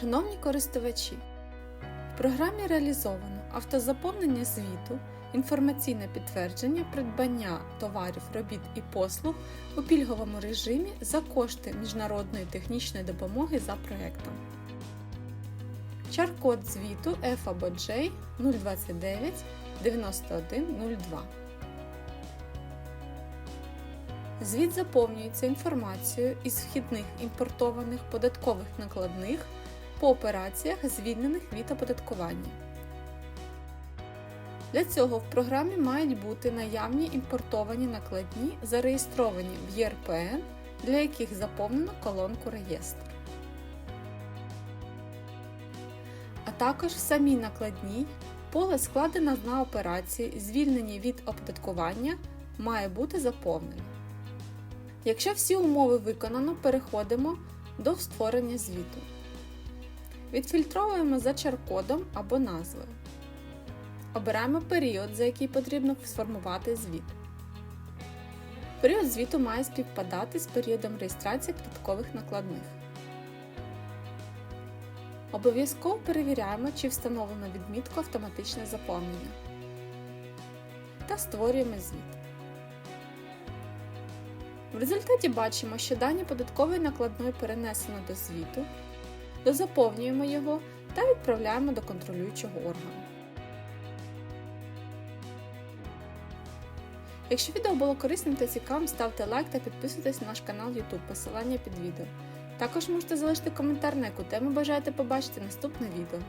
Шановні користувачі, в програмі реалізовано автозаповнення звіту, інформаційне підтвердження придбання товарів, робіт і послуг у пільговому режимі за кошти міжнародної технічної допомоги за проектом. Чар-код звіту F або J 029 9102. Звіт заповнюється інформацією із вхідних імпортованих податкових накладних по операціях, звільнених від оподаткування. Для цього в програмі мають бути наявні імпортовані накладні, зареєстровані в ЄРПН, для яких заповнено колонку Реєстр. А також в самій накладній поле складено на операції, звільнені від оподаткування, має бути заповнено. Якщо всі умови виконано, переходимо до створення звіту. Відфільтровуємо за чар-кодом або назвою. Обираємо період, за який потрібно сформувати звіт. Період звіту має співпадати з періодом реєстрації податкових накладних. Обов'язково перевіряємо, чи встановлено відмітку автоматичне заповнення. Та створюємо звіт. В результаті бачимо, що дані податкової накладної перенесено до звіту, дозаповнюємо його та відправляємо до контролюючого органу. Якщо відео було корисним та цікавим, ставте лайк та підписуйтесь на наш канал YouTube, посилання під відео. Також можете залишити коментар, на яку тему бажаєте побачити наступне відео.